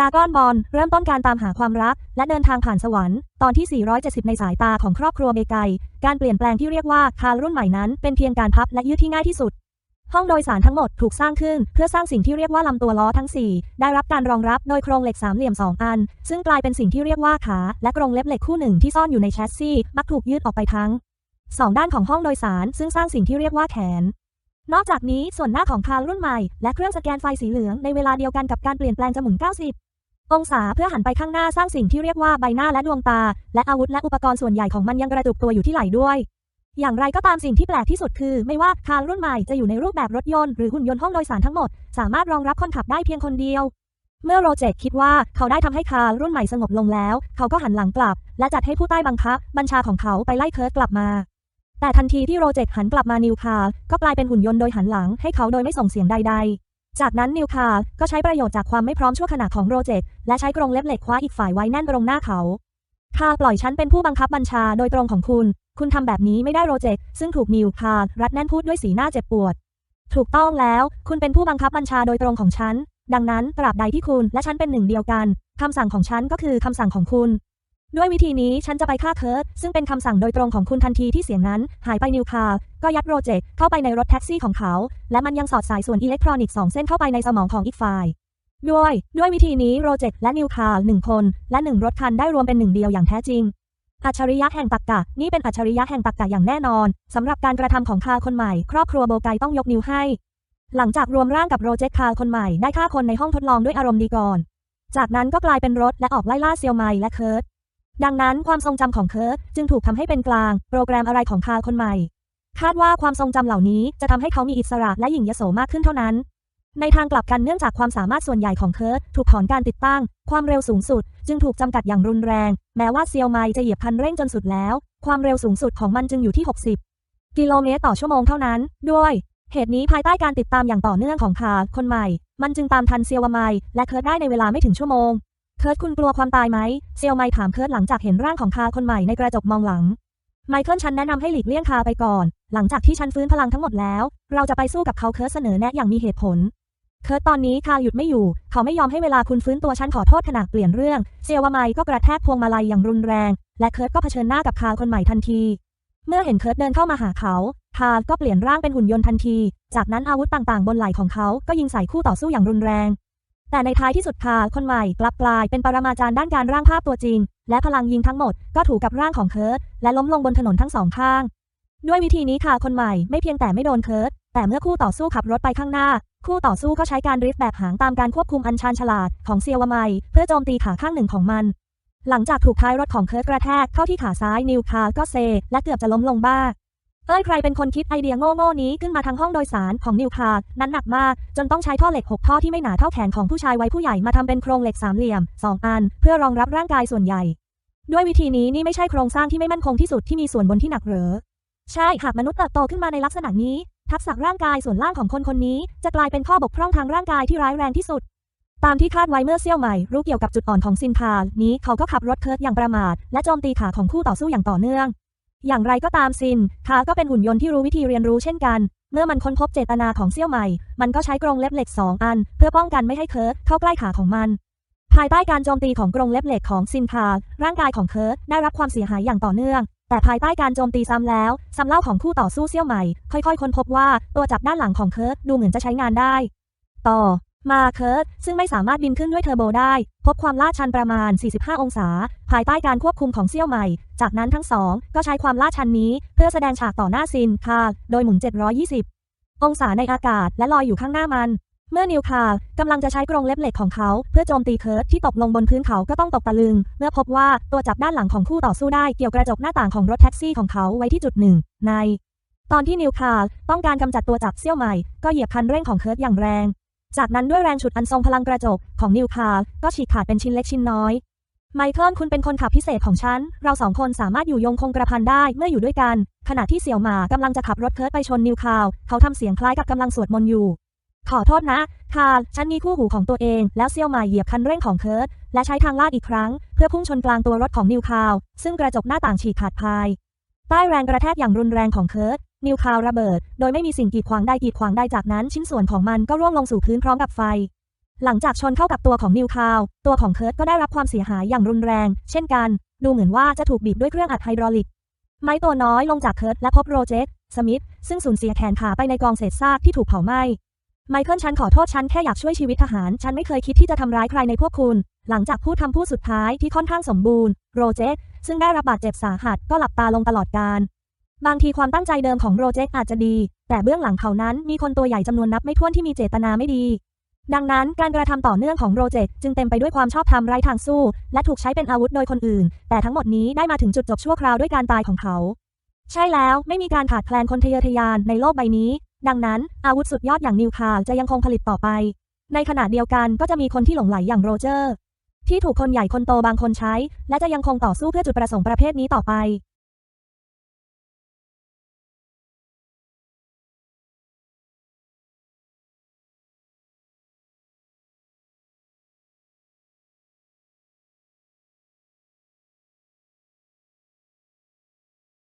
ดากอนบอลเริ่มต้นการตามหาความรัก และเดินทางผ่านสวรรค์ ตอนที่ 470 ในสายตาของครอบครัวเบไกการเปลี่ยนแปลงที่เรียกว่าคาร์รุ่นใหม่นั้น เป็นเพียงการพับและยืดที่ง่ายที่สุด ห้องโดยสารทั้งหมดถูกสร้างขึ้น เพื่อสร้างสิ่งที่เรียกว่าลำตัวล้อทั้ง 4 ได้รับการรองรับโดยโครงเหล็กสามเหลี่ยม 2 อัน ซึ่งกลายเป็นสิ่งที่เรียกว่าขา และกรงเล็บเหล็กคู่หนึ่งที่ซ่อนอยู่ในแชสซีมักถูกยืดออกไปทั้งสองด้านของห้องโดยสาร ซึ่งสร้างสิ่งที่เรียกว่าแขนนอกจากนี้ส่วนหน้าของคาร์รุ่นใหม่ และเครื่องสแกนไฟสีเหลืองในเวลาเดียวกันกับการเปลี่ยนแปลงจะหมุน 90 องศาเพื่อหันไปข้างหน้าสร้างสิ่งที่เรียกว่าใบหน้าและดวงตา และอาวุธและอุปกรณ์ส่วนใหญ่ของมันยังกระจุกตัวอยู่ที่ไหล่ด้วย อย่างไรก็ตามสิ่งที่แปลกที่สุดคือ ไม่ว่าคาร์รุ่นใหม่จะอยู่ในรูปแบบรถยนต์หรือหุ่นยนต์ห้องโดยสารทั้งหมด สามารถรองรับคนขับได้เพียงคนเดียว เมื่อโรเจตคิดว่าเขาได้ทำให้คาร์รุ่นใหม่สงบลงแล้ว เขาก็หันหลังกลับ และจัดให้ผู้ใต้บังคับ บัญชาของเขาไปไล่เคิร์ตกลับมา แต่ทันทีที่โรเจตหันกลับมานิวคาร์ก็กลายเป็นหุ่นยนต์โดยหันหลังให้เขาโดยไม่ส่งเสียงใด ๆ จากนั้นนิวคาก็ใช้ประโยชน์จากความไม่พร้อมชั่วขณะของโรเจตและใช้กรงเล็บเหล็กคว้าอีกฝ่ายไว้แน่นตรงหน้าเขาคาปล่อยฉันเป็นผู้บังคับบัญชาโดยตรงของคุณ คุณทำแบบนี้ไม่ได้โรเจตซึ่งถูกนิวคาร์รัดแน่นพูดด้วยสีหน้าเจ็บปวด ถูกต้องแล้ว คุณเป็นผู้บังคับบัญชาโดยตรงของฉัน ดังนั้นตราบใดที่คุณและฉันเป็นหนึ่งเดียวกันคำสั่งของฉันก็คือคำสั่งของคุณ ด้วยวิธีนี้ฉันจะไปฆ่าเคิร์ตซึ่งเป็นคำสั่งโดยตรงของคุณทันทีที่เสียงนั้น หายไปนิวคาร์ก็ยัดโรเจตเข้าไปในรถแท็กซี่ของเขา และมันยังสอดสายส่วนอิเล็กทรอนิกส์สองเส้นเข้าไปในสมองของอีกฝ่ายด้วย ด้วยวิธีนี้โรเจตและนิวคาร์หนึ่งคน และหนึ่งรถคันได้รวมเป็นหนึ่งเดียวอย่างแท้จริงอัจฉริยะแห่งตรรกะ นี่เป็นอัจฉริยะแห่งตรรกะอย่างแน่นอนสำหรับการกระทำของคาร์คนใหม่ ครอบครัวโบไกต้องยกนิ้วให้ หลังจากรวมร่างกับโรเจตคาร์คนใหม่ได้ฆ่าคนในห้องทดลองด้วยอารมณ์ดีก่อน จากนั้นก็กลายเป็นรถและออกไล่ล่าเซียวไมและเคิร์ต ดังนั้นความทรงจำของเคิร์ตจึงถูกทำให้เป็นกลาง โปรแกรมอะไรของคาคนใหม่ คาดว่าความทรงจำเหล่านี้จะทำให้เขามีอิสระและหยิ่งยโสมากขึ้นเท่านั้น ในทางกลับกันเนื่องจากความสามารถส่วนใหญ่ของเคิร์ตถูกถอนการติดตั้ง ความเร็วสูงสุด จึงถูกจำกัดอย่างรุนแรง แม้ว่าเซียวไมจะเหยียบคันเร่งจนสุดแล้ว ความเร็วสูงสุดของมันจึงอยู่ที่ 60 กิโลเมตรต่อชั่วโมงเท่านั้น ด้วยเหตุนี้ภายใต้การติดตามอย่างต่อเนื่องของคาคนใหม่ มันจึงตามทันเซียวไมและเคิร์ตได้ในเวลาไม่ถึงชั่วโมง เคิร์ตคุณกลัวความตายไหม เซียวไมถามเคิร์ตหลังจากเห็นร่างของคาคนใหม่ในกระจกมองหลัง ไมเคิลฉันแนะนำให้หลีกเลี่ยงคาไปก่อน หลังจากที่ฉันฟื้นพลังทั้งหมดแล้ว เราจะไปสู้กับเขาเคิร์ตเสนอแนะอย่างมีเหตุผล เคิร์ตตอนนี้คาหยุดไม่อยู่ เขาไม่ยอมให้เวลาคุณฟื้นตัวฉันขอโทษขณะเปลี่ยนเรื่อง เซียวไมก็กระแทกพวงมาลัยอย่างรุนแรง และเคิร์ตก็เผชิญหน้ากับคาคนใหม่ทันที เมื่อเห็นเคิร์ตเดินเข้ามาหาเขาคาก็เปลี่ยนร่างเป็นหุ่นยนต์ทันที จากนั้นอาวุธต่างๆ บนไหล่ของเขาก็ยิงใส่คู่ต่อสู้อย่างรุนแรง แต่ในท้ายที่สุดคาคนใหม่กลับกลายเป็นปรมาจารย์ด้านการร่างภาพตัวจริง และพลังยิงทั้งหมดก็ถูกกับร่างของเคิร์ตและล้มลงบนถนนทั้งสองข้าง ด้วยวิธีนี้คาคนใหม่ไม่เพียงแต่ไม่โดนเคิร์ตแต่เมื่อคู่ต่อสู้ขับรถไปข้างหน้า คู่ต่อสู้ก็ใช้การดริฟต์แบบหางตามการควบคุมอันชาญฉลาดของเซียวไมเพื่อโจมตีขาข้างหนึ่งของมัน หลังจากถูกท้ายรถของเคิร์ตกระแทกเข้าที่ขาซ้ายนิวคาก็เซและเกือบจะล้มลงบ้า เอ้ยใครเป็นคนคิดไอเดียโง่ๆนี้ขึ้นมาทางห้องโดยสารของนิวคาร์นั้นหนักมาก จนต้องใช้ท่อเหล็ก6ท่อที่ไม่หนาเท่าแขนของผู้ชายวัยผู้ใหญ่มาทำเป็นโครงเหล็กสามเหลี่ยม2อัน เพื่อรองรับร่างกายส่วนใหญ่ ด้วยวิธีนี้นี่ไม่ใช่โครงสร้างที่ไม่มั่นคงที่สุดที่มีส่วนบนที่หนักเหรอใช่หากมนุษย์เติบโตขึ้นมาในลักษณะนี้ ทักษะร่างกายส่วนล่างของคนคนนี้ จะกลายเป็นข้อบกพร่องทางร่างกายที่ร้ายแรงที่สุด ตามที่คาดไว้เมื่อเซี่ยวใหม่รู้เกี่ยวกับจุดอ่อนของซินคาร์นี้เขาก็ขับรถเคิร์ตอย่างประมาทและโจมตีขาของคู่ต่อสู้อย่างต่อเนื่อง อย่างไรก็ตามซินคาก็เป็นหุ่นยนต์ที่รู้วิธีเรียนรู้เช่นกัน เมื่อมันค้นพบเจตนาของเซี่ยวใหม่ มันก็ใช้กรงเล็บเหล็กสองอัน เพื่อป้องกันไม่ให้เคิร์ตเข้าใกล้ขาของมัน ภายใต้การโจมตีของกรงเล็บเหล็กของซินคาร่างกายของเคิร์ตได้รับความเสียหายอย่างต่อเนื่อง แต่ภายใต้การโจมตีซ้ำแล้วซ้ำเล่าของคู่ต่อสู้เซี่ยวใหม่ ค่อยๆ ค้นพบว่าตัวจับด้านหลังของเคิร์ตดูเหมือนจะใช้งานได้ ต่อ มาเคิร์ตซึ่งไม่สามารถบินขึ้นด้วยเทอร์โบได้ พบความลาดชันประมาณ 45 องศา ภายใต้การควบคุมของเซี่ยวใหม่ จากนั้นทั้งสอง ก็ใช้ความลาดชันนี้ เพื่อแสดงฉากต่อหน้าซินคาโดยหมุน 720 องศาในอากาศและลอยอยู่ข้างหน้ามัน เมื่อนิวคาร์กำลังจะใช้กรงเล็บเหล็กของเขาเพื่อโจมตีเคิร์ตที่ตกลงบนพื้นเขาก็ต้องตกตะลึง เมื่อพบว่าตัวจับด้านหลังของคู่ต่อสู้ได้เกี่ยวกระจกหน้าต่างของรถแท็กซี่ของเขาไว้ที่จุดหนึ่งใน ตอนที่นิวคาร์ต้องการกำจัดตัวจับเซี่ยวใหม่ ก็เหยียบคันเร่งของเคิร์ตอย่างแรง จากนั้นด้วยแรงฉุดอันทรงพลังกระจกของนิวคาร์ก็ฉีกขาดเป็นชิ้นเล็กชิ้นน้อย ไมเคิลคุณเป็นคนขับพิเศษของฉัน เราสองคนสามารถอยู่ยงคงกระพันได้เมื่ออยู่ด้วยกัน ขณะที่เสี่ยวหมากำลังจะขับรถเคิร์ตไปชนนิวคาร์เขาทำเสียงคล้ายกับกำลังสวดมนต์อยู่ ขอโทษนะคาร์ฉันมีคู่หูของตัวเอง แล้วเซี่ยวหมาเหยียบคันเร่งของเคิร์ตและใช้ทางลาดอีกครั้ง เพื่อพุ่งชนกลางตัวรถของนิวคาร์ซึ่งกระจกหน้าต่างฉีกขาดพายใต้แรงกระแทกอย่างรุนแรงของเคิร์ต นิวคาร์ระเบิด โดยไม่มีสิ่งกีดขวางใดกีดขวางใดจากนั้นชิ้นส่วนของมันก็ร่วงลงสู่พื้นพร้อมกับไฟ หลังจากชนเข้ากับตัวของนิวคาวตัวของเคิร์ตก็ได้รับความเสียหายอย่างรุนแรง เช่นกัน ดูเหมือนว่าจะถูกบีบด้วยเครื่องอัดไฮดรอลิก ไม้ตัวน้อยลงจากเคิร์ตและพบโรเจคสมิธซึ่งสูญเสียแขนขาไปในกองเศษซากที่ถูกเผาไหม้ไมเคิลฉันขอโทษฉันแค่อยากช่วยชีวิตทหาร ฉันไม่เคยคิดที่จะทำร้ายใครในพวกคุณ หลังจากพูดคำพูดสุดท้ายที่ค่อนข้างสมบูรณ์ โรเจคซึ่งได้รับบาดเจ็บสาหัสก็หลับตาลงตลอดการ บางทีความตั้งใจเดิมของโรเจคอาจจะดี แต่เบื้องหลังเขานั้นมีคนตัวใหญ่จำนวนนับไม่ถ้วนที่มีเจตนาไม่ดี ดังนั้นการกระทำต่อเนื่องของโรเจคจึงเต็มไปด้วยความชอบธรรมไร้ทางสู้ และถูกใช้เป็นอาวุธโดยคนอื่น แต่ทั้งหมดนี้ได้มาถึงจุดจบชั่วคราวด้วยการตายของเขา ใช่แล้วไม่มีการขาดแคลนคนทะเยอทะยานในโลกใบนี้ ดังนั้น อาวุธสุดยอดอย่างนิวคาจะยังคงผลิตต่อไป ในขณะเดียวกันก็จะมีคนที่หลงไหลอย่างโรเจอร์ ที่ถูกคนใหญ่คนโตบางคนใช้ และจะยังคงต่อสู้เพื่อจุดประสงค์ประเภทนี้ต่อไป